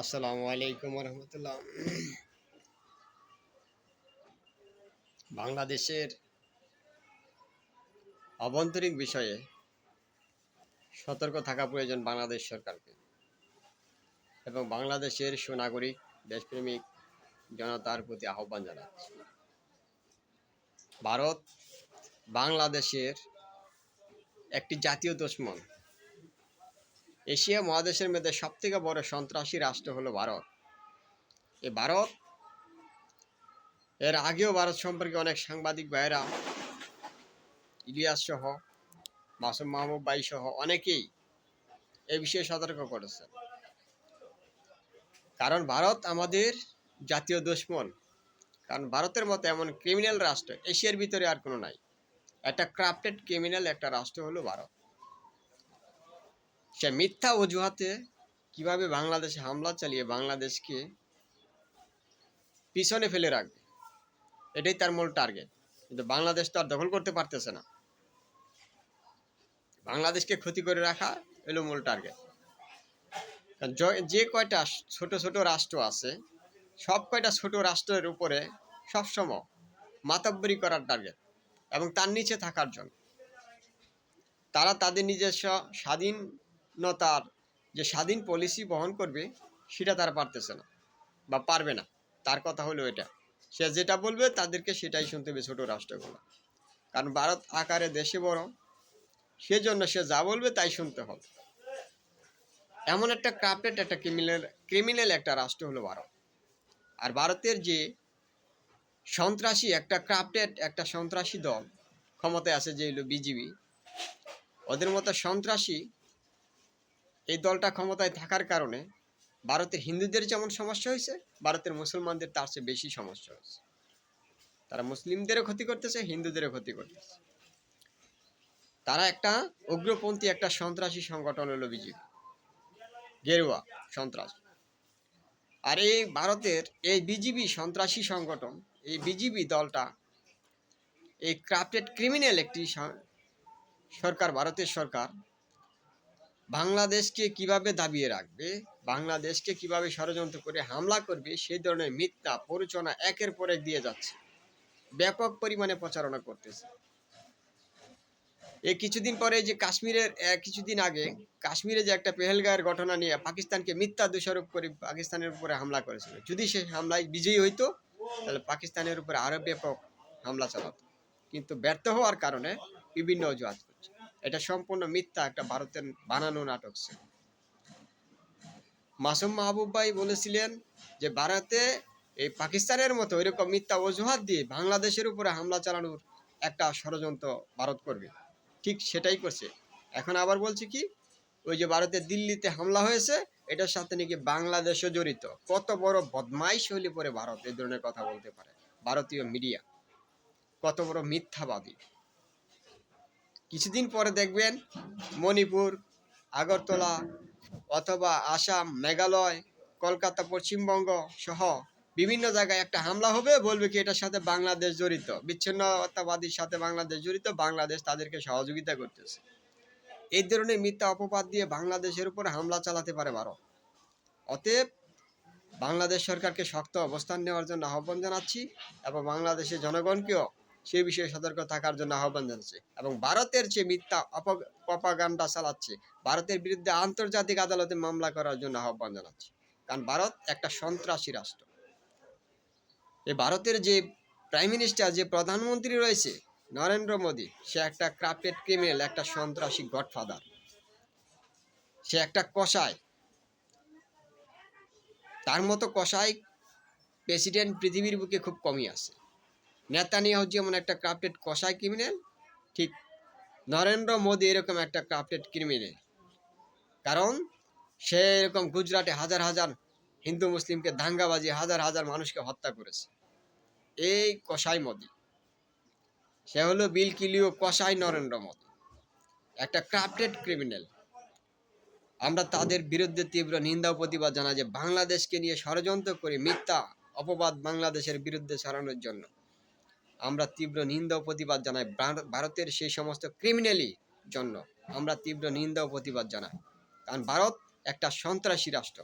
আসসালামু আলাইকুম রহমতুল্লাহ বাংলাদেশের অভ্যন্তরীণ বিষয়ে সতর্ক থাকা প্রয়োজন বাংলাদেশ সরকারকে এবং বাংলাদেশের সুনাগরিক, দেশপ্রেমিক জনতার প্রতি আহ্বান জানাচ্ছি। ভারত বাংলাদেশের একটি জাতীয় দুশ্মন এশিয়া মহাদেশের মধ্যে সবথেকে বড় সন্ত্রাসী রাষ্ট্র হলো ভারত। এই ভারত, এর আগেও ভারত সম্পর্কে অনেক সাংবাদিক ভাইয়েরা, ইলিয়াস সহ, মাসুম মাহবুব বাই সহ অনেকেই এ বিষয়ে সতর্ক করেছেন কারণ ভারত আমাদের জাতীয় দুশ্মন। কারণ ভারতের মতো এমন ক্রিমিনাল রাষ্ট্র এশিয়ার ভিতরে আর কোনো নাই। একটা ক্রাফটেড ক্রিমিনাল একটা রাষ্ট্র হলো ভারত। সে মিথ্যা অজুহাতে কীভাবে বাংলাদেশে হামলা চালিয়ে বাংলাদেশকে পিছনে ফেলে রাখবে? এটাই তার মূল টার্গেট কিন্তু বাংলাদেশ তো আর দখল করতে পারতেছে না। বাংলাদেশকে ক্ষতি করে রাখা এলো মূল টার্গেট যে কয়টা ছোট ছোট রাষ্ট্র আছে, সব কয়টা ছোট রাষ্ট্রের উপরে সবসময় মাতব্বরি করার টার্গেট এবং তার নিচে থাকার জন্য। তারা তাদের নিজস্ব স্বাধীনতার যে স্বাধীন পলিসি বহন করবে, সেটা তারা পারতেছে না বা পারবে না। তার কথা হলো এটা। সে যেটা বলবে, তাদেরকে সেটাই শুনতে হবে ছোটো রাষ্ট্রগুলো। কারণ ভারত আকারে দেশে বড়, সেজন্য সে যা বলবে, তাই শুনতে হবে। এমন একটা ক্রাফটেড একটা ক্রিমিনাল ক্রিমিনাল একটা রাষ্ট্র হলো ভারত। আর ভারতের যে সন্ত্রাসী, একটা ক্রাফটেড একটা সন্ত্রাসী দল ক্ষমতায় আছে, যে হলো বিজিবি। ওদের মতো সন্ত্রাসী এই দলটা ক্ষমতায় থাকার কারণে ভারতের হিন্দুদের যেমন সমস্যা হয়েছে, ভারতের মুসলমানদের তার চেয়ে বেশি সমস্যা হয়েছে। তারা মুসলিমদেরও ক্ষতি করতেছে, হিন্দুদেরও ক্ষতি করতেছে। তারা একটা উগ্রপন্থী, একটা সন্ত্রাসী সংগঠন হলো বিজেপি। গেরুয়া সন্ত্রাস। আর এই ভারতের এই বিজিবি সন্ত্রাসী সংগঠন, এই বিজিবি দলটা এই ক্রাফটেড ক্রিমিনাল একটি সরকার, ভারতের সরকার বাংলাদেশকে কীভাবে দাবিয়ে রাখবে, বাংলাদেশকে কীভাবে ষড়যন্ত্র করে হামলা করবে, সেই ধরনের মিথ্যা প্ররোচনা একের পর এক দিয়ে যাচ্ছে। ব্যাপক পরিমাণে প্রচারণা করতেছে। এই কিছুদিন পরে যে কাশ্মীরের কিছুদিন আগে কাশ্মীরে যে একটা পেহেলগাঁয়ের ঘটনা নিয়ে পাকিস্তানকে মিথ্যা দোষারোপ করে পাকিস্তানের উপরে হামলা করেছিল। যদি সে হামলায় বিজয়ী হইতো, তাহলে পাকিস্তানের উপরে আরও ব্যাপক হামলা চালাতো। কিন্তু ব্যর্থ হওয়ার কারণে বিভিন্ন অজুহাত এটা সম্পূর্ণ মিথ্যা একটা ভারতের বানানো নাটক ছিল। মাসুম মাহবুব ভাই বলেছিলেন যে, ভারতে এই পাকিস্তানের মতো এরকম মিথ্যা অজুহাত দিয়ে বাংলাদেশের উপরে হামলা চালানোর একটা ষড়যন্ত্র ভারত করবে। ঠিক সেটাই করছে। এখন আবার বলছি কি, ওই যে ভারতে দিল্লিতে হামলা হয়েছে, এটার সাথে নাকি বাংলাদেশও জড়িত। কত বড় বদমাইশ হইলে পরে ভারত এই ধরনের কথা বলতে পারে। ভারতীয় মিডিয়া কত বড় মিথ্যাবাদী। কিছুদিন পরে দেখবেন মণিপুর, আগরতলা অথবা আসাম, মেঘালয়, কলকাতা, পশ্চিমবঙ্গ সহ বিভিন্ন জায়গায় একটা হামলা হবে বলবে কি এটার সাথে বাংলাদেশ জড়িত। বিচ্ছিন্নতাবাদীর সাথে বাংলাদেশ জড়িত, বাংলাদেশ তাদেরকে সহযোগিতা করতেছে। এই ধরনের মিথ্যা অপবাদ দিয়ে বাংলাদেশের উপর হামলা চালাতে পারে ভারত। অতএব বাংলাদেশ সরকারকে শক্ত অবস্থান নেওয়ার জন্য আহ্বান জানাচ্ছি এবং বাংলাদেশের জনগণকেও সেই বিষয়ে সতর্ক থাকার জন্য আহ্বান জানাচ্ছে। এবং ভারতের যে মিথ্যা অপগান্ডা চালাচ্ছে, ভারতের বিরুদ্ধে আন্তর্জাতিক আদালতে মামলা করার জন্য আহ্বান জানাচ্ছে। কারণ ভারত একটা সন্ত্রাসী রাষ্ট্র। এই ভারতের যে প্রাইম মিনিস্টার, যে প্রধানমন্ত্রী রয়েছে, নরেন্দ্র মোদী, সে একটা ক্রাফটেড ক্রিমিনাল, একটা সন্ত্রাসী গডফাদার। সে একটা কষায় তার মতো কষাই প্রেসিডেন্ট পৃথিবীর বুকে খুব কমই আছে। নেতানিয়াহু যেমন একটা ক্রাফটেড কষাই ক্রিমিনাল ঠিক নরেন্দ্র মোদী এরকম একটা ক্রাফটেড ক্রিমিনাল কারণ সে এরকম গুজরাটে হাজার হাজার হিন্দু মুসলিমকে দাঙ্গাবাজি, হাজার হাজার মানুষকে হত্যা করেছে। এই কষাই মোদী, সে হলো বিল কিলিও কষাই নরেন্দ্র মোদী, একটা ক্রাফটেড ক্রিমিনাল আমরা তাদের বিরুদ্ধে তীব্র নিন্দা প্রতিবাদ জানাই যে বাংলাদেশকে নিয়ে ষড়যন্ত্র করে মিথ্যা অপবাদ বাংলাদেশের বিরুদ্ধে ছড়ানোর জন্য। আমরা তীব্র নিন্দা প্রতিবাদ জানাই ভারতের সেই সমস্ত ক্রিমিনালি জন্য। আমরা তীব্র নিন্দা প্রতিবাদ জানাই। কারণ ভারত একটা সন্ত্রাসী রাষ্ট্র।